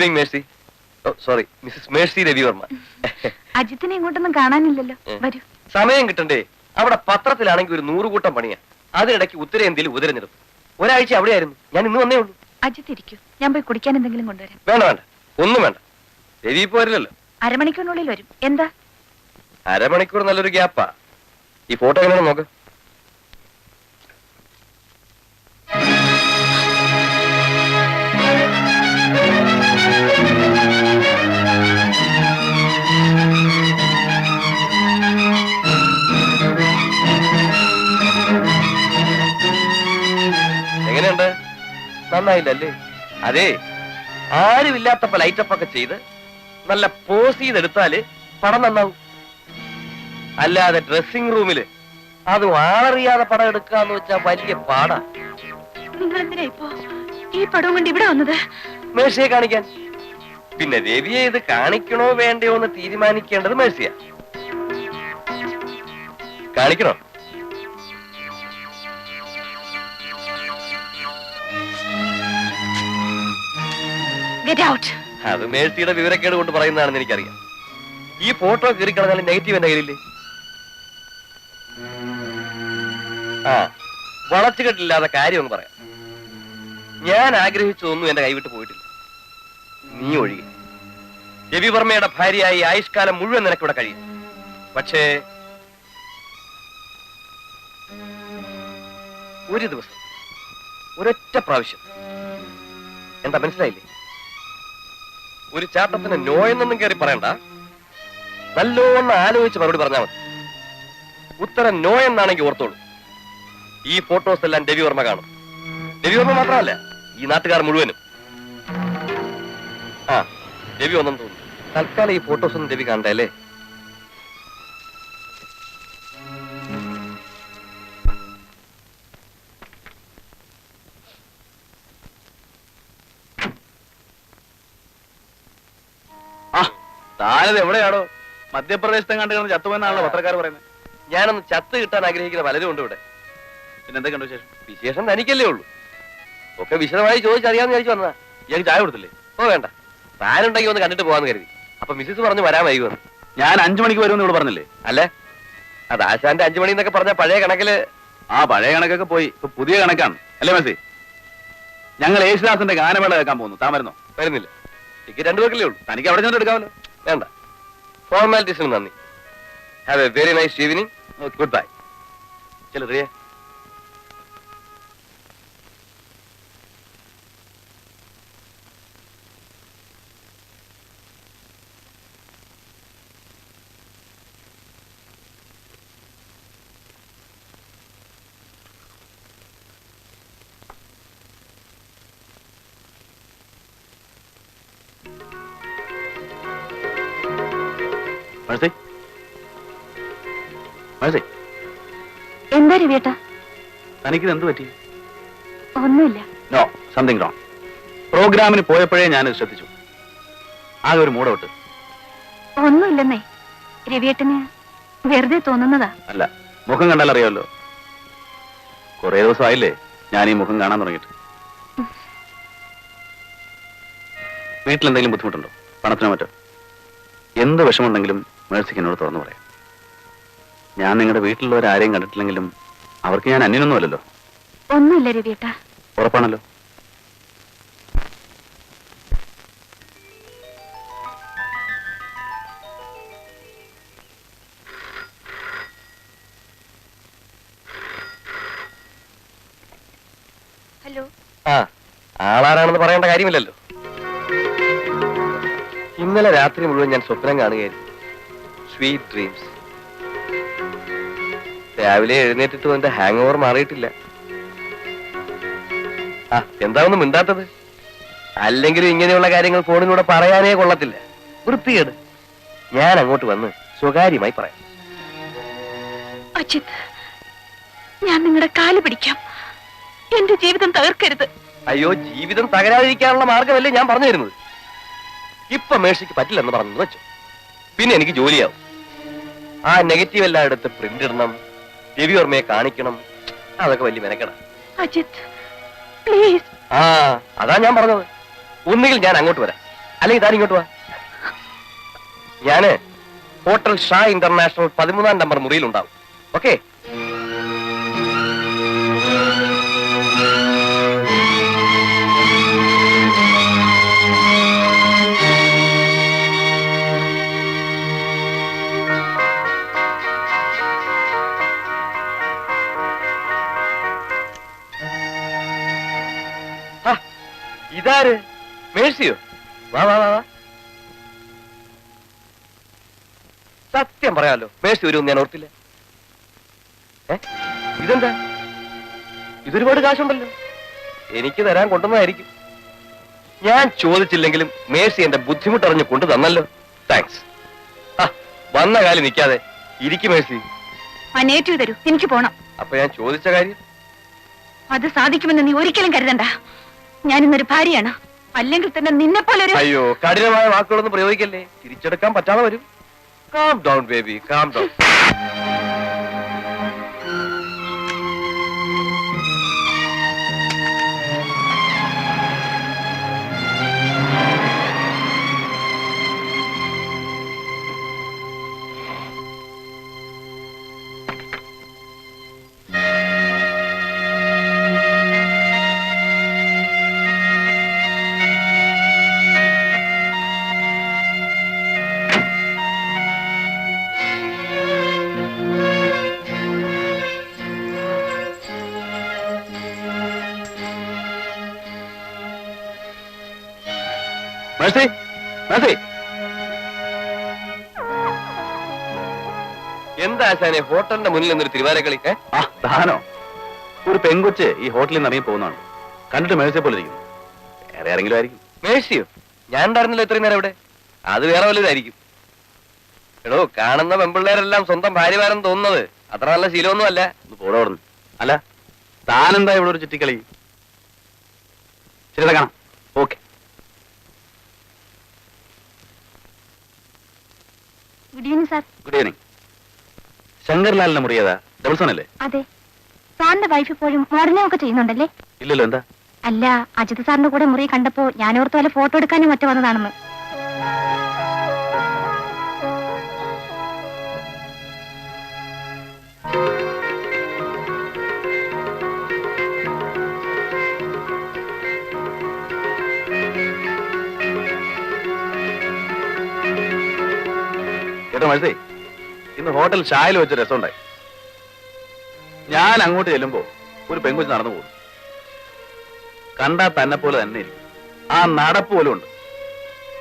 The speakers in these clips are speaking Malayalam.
Evening Mercy. Sorry Mrs Mercy Ravivarma. അജിത്തിനെ ഇങ്ങോട്ടൊന്നും കാണാനില്ലല്ലോ. വരൂ. സമയം കിട്ടണ്ടേ? അവിടെ പത്രത്തിലാണെങ്കിൽ ഒരു നൂറുകൂട്ടം പണിയാ. അതിനിടയ്ക്ക് ഉത്തരേന്ത്യയിൽ ഉപതിരഞ്ഞെടുപ്പ് ഒരാഴ്ച അവിടെ ആയിരുന്നു ഞാൻ ഇന്ന് വന്നേ ഉള്ളൂ. അജിത്ത് ഇരിക്കൂ. ഞാൻ പോയി കുടിക്കാൻ എന്തെങ്കിലും കൊണ്ടുവരാം. വേണ്ട വേണ്ട. ഒന്നും വേണ്ട. രവി ഇപ്പൊ വരില്ലല്ലോ. അരമണിക്കൂറിനുള്ളിൽ വരും. എന്താ? അരമണിക്കൂർ നല്ലൊരു ഗ്യാപ്പാ. ഈ ഫോട്ടോ എങ്ങനെയാണ് നോക്ക്. നന്നായില്ലല്ലേ അതെ ആരുമില്ലാത്തപ്പോ ലൈറ്റപ്പ് ഒക്കെ ചെയ്ത് നല്ല പോസ് ചെയ്തെടുത്താൽ പടം നന്നാവും. അല്ലാതെ ഡ്രസ്സിംഗ് റൂമിൽ അത് ആളറിയാതെ പടം എടുക്കാന്ന് വെച്ചാ വലിയ പാടാ. നിങ്ങൾ എന്തിനാ ഇപ്പോ ഈ പടവും കൊണ്ട് ഇവിടെ വന്നത്? മേഴ്സിയെ കാണിക്കാൻ. പിന്നെ രവിയെ ഇത് കാണിക്കണോ വേണ്ടയോ എന്ന് തീരുമാനിക്കേണ്ടത് മേഴ്സിയ. കാണിക്കണോ? അത് മേഴ്സിയുടെ വിവരക്കേട് കൊണ്ട് പറയുന്നതാണെന്ന് എനിക്കറിയാം. ഈ ഫോട്ടോ കയറി കളഞ്ഞാൽ നെഗറ്റീവ് എന്റെ കയ്യിലില്ലേ? ആ വളച്ചുകെട്ടില്ലാത്ത കാര്യം ഒന്ന് പറയാം. ഞാൻ ആഗ്രഹിച്ചതൊന്നും എന്റെ കൈവിട്ട് പോയിട്ടില്ല. നീ ഒഴികെ. രവിവർമ്മയുടെ ഭാര്യയായി ആയുഷ്കാലം മുഴുവൻ നിനക്കിവിടെ കഴിയും. പക്ഷേ ഒരു ദിവസം ഒരൊറ്റ പ്രാവശ്യം. എന്താ മനസ്സിലായില്ലേ? ഒരു ചാട്ടത്തിന് നോയെന്നൊന്നും കയറി പറയണ്ട. നല്ലോണം ആലോചിച്ച് മറുപടി പറഞ്ഞാൽ മതി. ഉത്തരം നോ എന്നാണെങ്കിൽ ഓർത്തോളൂ. ഈ ഫോട്ടോസ് എല്ലാം രവിവർമ്മ കാണും. രവിവർമ്മ മാത്രമല്ല ഈ നാട്ടുകാർ മുഴുവനും. ആ രവി ഒന്നും തോന്നുന്നു. തൽക്കാലം ഈ ഫോട്ടോസ് ഒന്നും രവി കാണണ്ടേ താനത് എവിടെയാണോ? മധ്യപ്രദേശത്തെ കണ്ട് കിടന്ന് ചത്തുപോയെന്നാണല്ലോ പത്രക്കാർ പറയുന്നത്. ഞാനൊന്ന് ചത്ത് കിട്ടാൻ ആഗ്രഹിക്കുന്ന പലരും ഉണ്ട് ഇവിടെ. പിന്നെ എന്തൊക്കെയുണ്ട് വിശേഷം? വിശേഷം തനിക്കല്ലേ ഉള്ളൂ. ഒക്കെ വിശദമായി ചോദിച്ചറിയാമെന്ന് വിചാരിച്ചു വന്നതാ. ഞാൻ ചായ കൊടുത്തില്ലേ? ഓ വേണ്ട. താനുണ്ടെങ്കിൽ ഒന്ന് കണ്ടിട്ട് പോകാന്ന് കരുതി. അപ്പൊ മിസ്സിസ് പറഞ്ഞു വരാൻ വൈകുമെന്ന് ഞാൻ അഞ്ചു മണിക്ക് വരുമെന്ന് ഇവിടെ പറഞ്ഞില്ലേ? അല്ലേ? അത് ആശാന്റെ അഞ്ചു മണി എന്നൊക്കെ പറഞ്ഞ പഴയ കണക്കിൽ ആ പഴയ കണക്കൊക്കെ പോയി. ഇപ്പൊ പുതിയ കണക്കാണ്. അല്ലേ മെസ്സി? ഞങ്ങൾ യേശുദാസിന്റെ ഗാനമേള കേൾക്കാൻ പോകുന്നു. താൻ വരുന്നോ? വരുന്നില്ല. ടിക്കറ്റ് രണ്ടു പേർക്കല്ലേ ഉള്ളൂ. തനിക്ക് അവിടെ ചെന്നിട്ട് എടുക്കാമല്ലോ. വേണ്ട. ഫോർമാലിറ്റീസിന് നന്ദി. Have a very nice evening good bye ചെല്ലു രവിയേട്ടാ തനിക്കിത് എന്ത് പറ്റി? ഒന്നുമില്ല. നോ സംതിങ് റോങ് പ്രോഗ്രാമിന് പോയപ്പോഴേ ഞാൻ ശ്രദ്ധിച്ചു. ആകെ ഒരു മൂടവിട്ട്. ഒന്നുമില്ലെന്നേ. രവിയേട്ടന് വെറുതെ തോന്നുന്നതാ. അല്ല മുഖം കണ്ടാൽ അറിയാമല്ലോ. കുറെ ദിവസമായില്ലേ ഞാൻ ഈ മുഖം കാണാൻ തുടങ്ങിയിട്ട്. വീട്ടിലെന്തെങ്കിലും ബുദ്ധിമുട്ടുണ്ടോ? പണത്തിനോ മറ്റോ? എന്ത് വിഷമുണ്ടെങ്കിലും മേഴ്സിക്ക് എന്നോട് തുറന്നു പറയാം. ഞാൻ നിങ്ങളുടെ വീട്ടിലുള്ളവരാരെയും കണ്ടിട്ടില്ലെങ്കിലും അവർക്ക് ഞാൻ അന്യനൊന്നുമല്ലല്ലോ ഒന്നുമില്ല രവിയേട്ടാ. ഉറപ്പാണല്ലോ. ഹലോ. ആ ആളാരാണെന്ന് പറയേണ്ട കാര്യമില്ലല്ലോ. ഇന്നലെ രാത്രി മുഴുവൻ ഞാൻ സ്വപ്നം കാണുകയായിരുന്നു. സ്വീറ്റ് ഡ്രീംസ് രാവിലെ എഴുന്നേറ്റിട്ടും എന്റെ ഹാങ് ഓവർ മാറിയിട്ടില്ല. ആ എന്താ ഒന്നും മിണ്ടാത്തത്? അല്ലെങ്കിലും ഇങ്ങനെയുള്ള കാര്യങ്ങൾ ഫോണിലൂടെ പറയാനേ കൊള്ളത്തില്ല. വൃത്തികേട്. ഞാൻ അങ്ങോട്ട് വന്ന് സ്വകാര്യമായി പറയാം. അജിത് ഞാൻ നിങ്ങളുടെ കാൽ പിടിക്കാം. എന്റെ ജീവിതം തകർക്കരുത്. അയ്യോ ജീവിതം തകരാതിരിക്കാനുള്ള മാർഗമല്ലേ ഞാൻ പറഞ്ഞു തരുന്നത്? ഇപ്പൊ മേഴ്സിക്ക് പറ്റില്ലെന്ന് പറഞ്ഞു വെച്ചു. പിന്നെ എനിക്ക് ജോലിയാവും. ആ നെഗറ്റീവ് എല്ലാം എടുത്ത് പ്രിന്റ് ഇടണം. രവി ഓർമ്മയെ കാണിക്കണം. അതൊക്കെ വലിയ മെനക്കണം അജിത് പ്ലീസ്. ആ അതാ ഞാൻ പറഞ്ഞത്. ഒന്നുകിൽ ഞാൻ അങ്ങോട്ട് വരാം. അല്ലെങ്കിൽ താൻ ഇങ്ങോട്ട് വാ. ഞാൻ ഹോട്ടൽ ഷാ ഇന്റർനാഷണൽ പതിമൂന്നാം നമ്പർ മുറിയിൽ ഉണ്ടാവും ഓക്കെ? ഇതാര് മേഴ്സിയോ? വാ വാ വാ സത്യം പറയാലോ മേഴ്സി വരും ഞാൻ ഓർത്തില്ല. ഇതെന്താ? ഇതൊരുപാട് കാശുണ്ടല്ലോ. എനിക്ക് തരാൻ കൊണ്ടുവന്നതായിരിക്കും. ഞാൻ ചോദിച്ചില്ലെങ്കിലും മേഴ്സി എന്റെ ബുദ്ധിമുട്ടറിഞ്ഞ് കൊണ്ടു തന്നല്ലോ. താങ്ക്സ് വന്ന കാലം നിൽക്കാതെ ഇരിക്കും മേഴ്സി. ആ നേറ്റീവ് തരൂ. എനിക്ക് പോണം. അപ്പൊ ഞാൻ ചോദിച്ച കാര്യം? അത് സാധിക്കുമെന്ന് നീ ഒരിക്കലും കരുതണ്ട. ഞാൻ ഇന്നൊരു ഭാര്യയാണ്. അല്ലെങ്കിൽ തന്നെ നിന്നെ പോലെ ഒരു അയ്യോ കഠിനമായ വാക്കുകളൊന്നും പ്രയോഗിക്കല്ലേ? തിരിച്ചെടുക്കാൻ പറ്റാതെ വരും. Calm down baby calm down Mercy Mercy എന്താ ആശാനെ ഹോട്ടലിന്റെ മുന്നിൽ നിന്നൊരു തിരുവാരക്കളി ആ ദാനോ. ഒരു പെങ്കൊച്ച് ഈ ഹോട്ടലിൽ നിന്ന് ഇറങ്ങി പോകുന്നതാണ്. കണ്ടിട്ട് മേഴ്സിയെ പോലെ ഇരിക്കുന്നു. വേറെ ആരെങ്കിലും ആയിരിക്കും. മേഴ്സിയോ ഞാൻ ഉണ്ടായിരുന്നല്ലോ ഇത്രയും നേരം ഇവിടെ. അത് വേറെ വലുതായിരിക്കും എടോ കാണുന്ന പെമ്പിള്ളേരെല്ലാം സ്വന്തം ഭാര്യമാരെന്ന് തോന്നുന്നത് അത്ര നല്ല ശീലമൊന്നും അല്ല. ഒന്ന് പോടെ അവിടുന്ന്. അല്ല താനെന്താ ഇവിടെ ഒരു ചുറ്റിക്കളി ശരി കാണാം. Okay. Good evening sir good evening ശങ്കർലാലിന്റെ മുറിയതാ? ഡബിൾ സോൺ അല്ലേ? അതെ. സാറിന്റെ വൈഫ് ഇപ്പോഴും മോഡലിംഗ് ഒക്കെ ചെയ്യുന്നുണ്ടല്ലേ? ഇല്ലല്ലോ എന്താ? അല്ല അജിത് സാറിന്റെ കൂടെ മുറി കണ്ടപ്പോ ഞാൻ ഓർത്ത് വല്ല ഫോട്ടോ എടുക്കാനും മറ്റു വന്നതാണെന്ന്. മഴസേ ഇന്ന് ഹോട്ടൽ ഷായിൽ വെച്ച് രസമുണ്ടായി. ഞാൻ അങ്ങോട്ട് ചെല്ലുമ്പോ ഒരു പെങ്കുച്ച് നടന്നു പോകും കണ്ടാ തന്നെ പോലെ തന്നെ ആ നടപ്പ് പോലും ഉണ്ട്.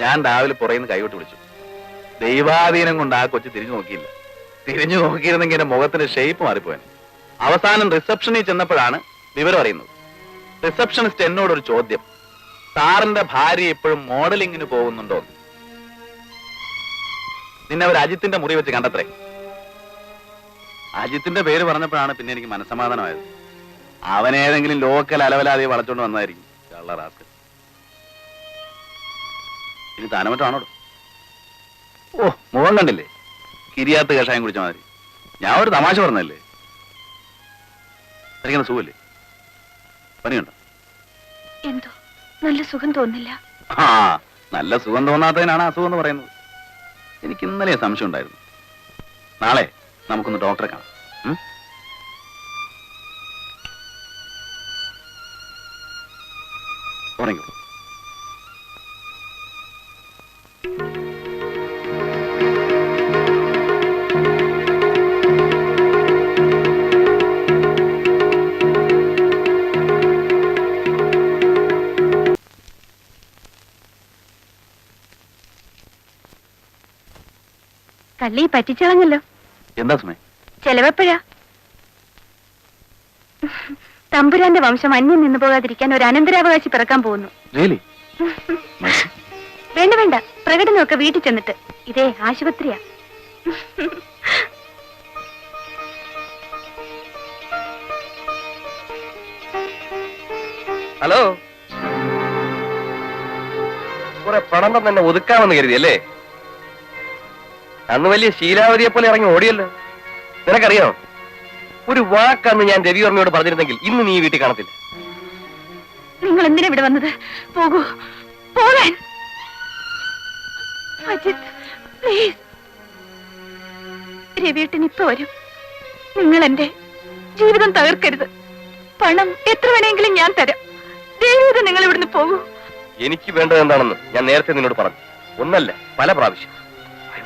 ഞാൻ രാവിലെ പുറയുന്ന കൈവിട്ട് വിളിച്ചു. ദൈവാധീനം കൊണ്ട് ആ കൊച്ചു തിരിഞ്ഞു നോക്കിയില്ല. തിരിഞ്ഞു നോക്കിയിരുന്നെങ്കിൽ എന്റെ മുഖത്തിന്റെ ഷേപ്പ് മാറിപ്പോയാൻ അവസാനം റിസപ്ഷനിൽ ചെന്നപ്പോഴാണ് വിവരം അറിയുന്നത്. റിസപ്ഷനിസ്റ്റ് എന്നോട് ഒരു ചോദ്യം. സാറിന്റെ ഭാര്യ ഇപ്പോഴും മോഡലിങ്ങിന് പോകുന്നുണ്ടോ. നിന്നെ അവർ അജിത്തിന്റെ മുറി വെച്ച് കണ്ടത്രേ. അജിത്തിന്റെ പേര് പറഞ്ഞപ്പോഴാണ് പിന്നെ എനിക്ക് മനസ്സമാധാനമായത്. അവനേതെങ്കിലും ലോക്കൽ അലവലാതെ വളച്ചോണ്ട് വന്നതായിരിക്കും. കള്ളറാക്ക് ഇനി താനമറ്റാണോ ഓ മുഖം കണ്ടില്ലേ? കിരിയാത്ത കഷായം കുടിച്ച മാതിരി. ഞാൻ ഒരു തമാശ പറഞ്ഞല്ലേ എനിക്കെന്താ സുഖല്ലേ പനിയുണ്ടോ? എന്തോ? നല്ല സുഖം തോന്നില്ല ആ നല്ല സുഖം തോന്നാത്തതിനാണ് അസുഖം എന്ന് പറയുന്നത്. എനിക്ക് ഇന്നലെ സംശയം ഉണ്ടായിരുന്നു. നാളെ നമുക്കൊന്ന് ഡോക്ടറെ കാണാം? ഉറങ്ങിക്കോ. കള്ളി പറ്റിച്ചളഞ്ഞല്ലോ. എന്താ സുമേ? ചെലവെപ്പോഴാ? തമ്പുരാന്റെ വംശം അന്യം നിന്ന് പോകാതിരിക്കാൻ ഒരു അനന്തരാവകാശി പിറക്കാൻ പോകുന്നു. വേണ്ട വേണ്ട. പ്രകടനമൊക്കെ വീട്ടിൽ ചെന്നിട്ട്. ഇതേ ആശുപത്രിയാ. ഹലോ? കുറെ പണം തന്നെ ഒതുക്കാമെന്ന് കരുതി അല്ലേ അന്ന് വലിയ ശീലാവതിയെ പോലെ ഇറങ്ങി ഓടിയല്ലോ. നിനക്കറിയോ? ഒരു വാക്കന്ന് ഞാൻ രവിവർമ്മയോട് പറഞ്ഞിരുന്നെങ്കിൽ ഇന്ന് നീ വീട്ടിൽ കാണത്തില്ല. നിങ്ങൾ എന്തിനാ ഇവിടെ വന്നത്? പോകൂ. പോകാൻ. അജിത് പ്ലീസ്. രവിയേട്ടൻ ഇപ്പൊ വരും. നിങ്ങൾ എന്റെ ജീവിതം തകർക്കരുത്. പണം എത്ര വേണമെങ്കിലും ഞാൻ തരാം. ദൈവം നിങ്ങൾ ഇവിടുന്ന് പോകൂ. എനിക്ക് വേണ്ടത് എന്താണെന്ന് ഞാൻ നേരത്തെ നിന്നോട് പറഞ്ഞു. ഒന്നല്ല പല പ്രാവശ്യം.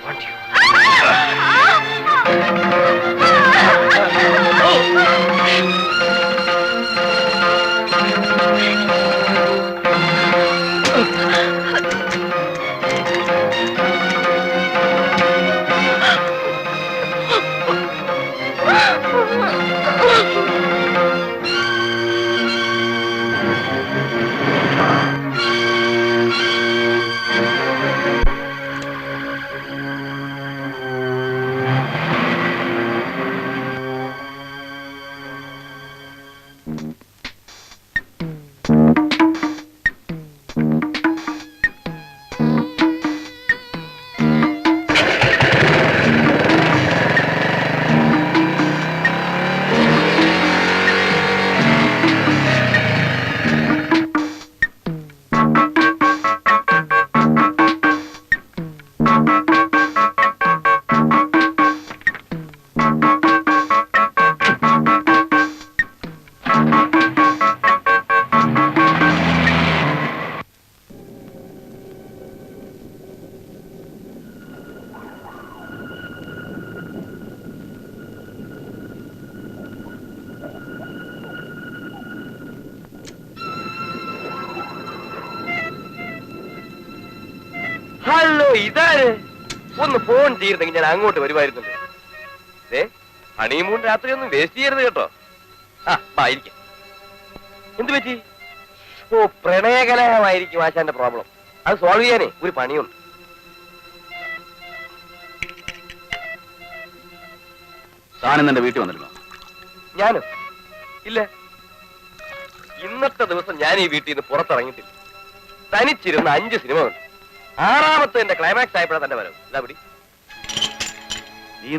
want you. Ah! Ah! Ah! Oh. ഇതാര്? ഒന്ന് ഫോൺ ചെയ്തിരുന്നെങ്കിൽ ഞാൻ അങ്ങോട്ട് വരുമായിരുന്നല്ലോ. ദേ ഹണിമൂൺ രാത്രി ഒന്നും വേസ്റ്റ് ചെയ്യരുത് കേട്ടോ. ആ വാ ഇരിക്കാം. എന്ത് പറ്റി? ഓ പ്രണയകലഹമായിരിക്കും ആശാന്റെ പ്രോബ്ലം അത് സോൾവ് ചെയ്യാനേ ഒരു പണിയുണ്ട്. താനും എന്റെ വീട്ടിൽ വന്നല്ലോ ഞാനോ? ഇല്ല. ഇന്നത്തെ ദിവസം ഞാൻ ഈ വീട്ടിൽ നിന്ന് പുറത്തിറങ്ങിയിട്ടില്ല. തനിച്ചിരുന്ന അഞ്ച് സിനിമ കണ്ടു. ആറാമത്തെ എന്റെ ക്ലൈമാക്സ് ആയപ്പോഴാണ് തന്റെ വരവ്. ഇതാ പിടി.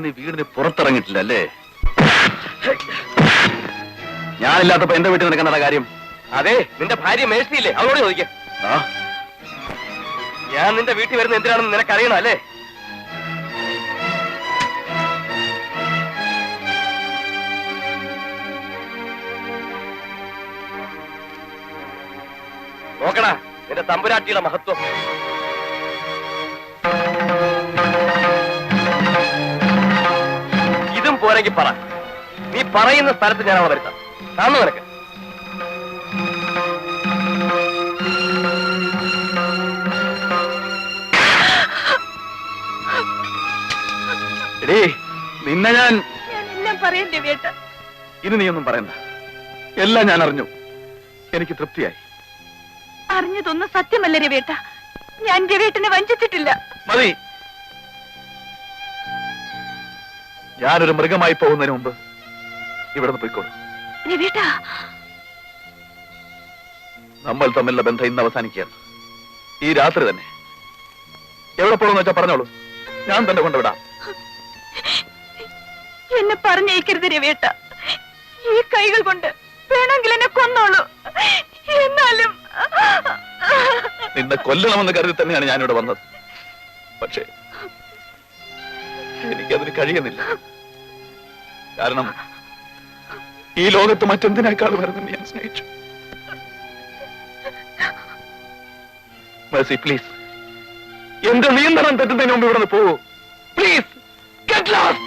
നീ വീടിന് പുറത്തിറങ്ങിയിട്ടില്ല അല്ലേ ഞാനില്ലാത്തപ്പോ എന്റെ വീട്ടിൽ നടക്കുന്ന കാര്യം? അതെ നിന്റെ ഭാര്യ മേഴ്സിയില്ലേ? അവളോട് ചോദിക്കാം. ഞാൻ നിന്റെ വീട്ടിൽ വരുന്ന എന്തിനാണെന്ന് നിനക്കറിയണം അല്ലേ? നോക്കടാ നിന്റെ തമ്പുരാട്ടിയുടെ മഹത്വം. പോരെങ്കിൽ പറ. നീ പറയുന്ന സ്ഥലത്ത് ഞാൻ അവിടെ വരുത്താം. കാണുന്നു നിനക്ക്? എടീ നിന്നെ ഞാൻ എല്ലാം ഇനി നീ ഒന്നും പറയണ്ട. എല്ലാം ഞാൻ അറിഞ്ഞു. എനിക്ക് തൃപ്തിയായി. അറിഞ്ഞതൊന്നും സത്യമല്ല രവേട്ട ഞാൻ രവേട്ടനെ വഞ്ചിച്ചിട്ടില്ല. മതി. ഞാനൊരു മൃഗമായി പോകുന്നതിന് മുമ്പ് ഇവിടെ നിന്ന് പോയിക്കോളൂ നമ്മൾ തമ്മിലുള്ള ബന്ധം ഇന്ന് അവസാനിക്കുകയാണ്. ഈ രാത്രി തന്നെ. എവിടെ പോകണമെന്ന് വെച്ചാൽ പറഞ്ഞോളൂ. ഞാൻ തന്നെ കൊണ്ടുവിടാം. എന്നെ പറഞ്ഞയക്കരുത് രവേട്ട ഈ കൈകൾ കൊണ്ട് വേണമെങ്കിൽ എന്നെ കൊന്നോളൂ. എന്നാലും നിന്നെ കൊല്ലണമെന്ന് കരുതി തന്നെയാണ് ഞാനിവിടെ വന്നത്. പക്ഷേ എനിക്കതിന് കഴിയുന്നില്ല. കാരണം ഈ ലോകത്ത് മറ്റെന്തിനേക്കാളും വരുന്നെന്ന് ഞാൻ സ്നേഹിച്ചു. പ്ലീസ് എന്റെ നിയന്ത്രണം തെറ്റുന്നതിന് മുമ്പ് ഇവിടെ നിന്ന് പോകൂ. Please get last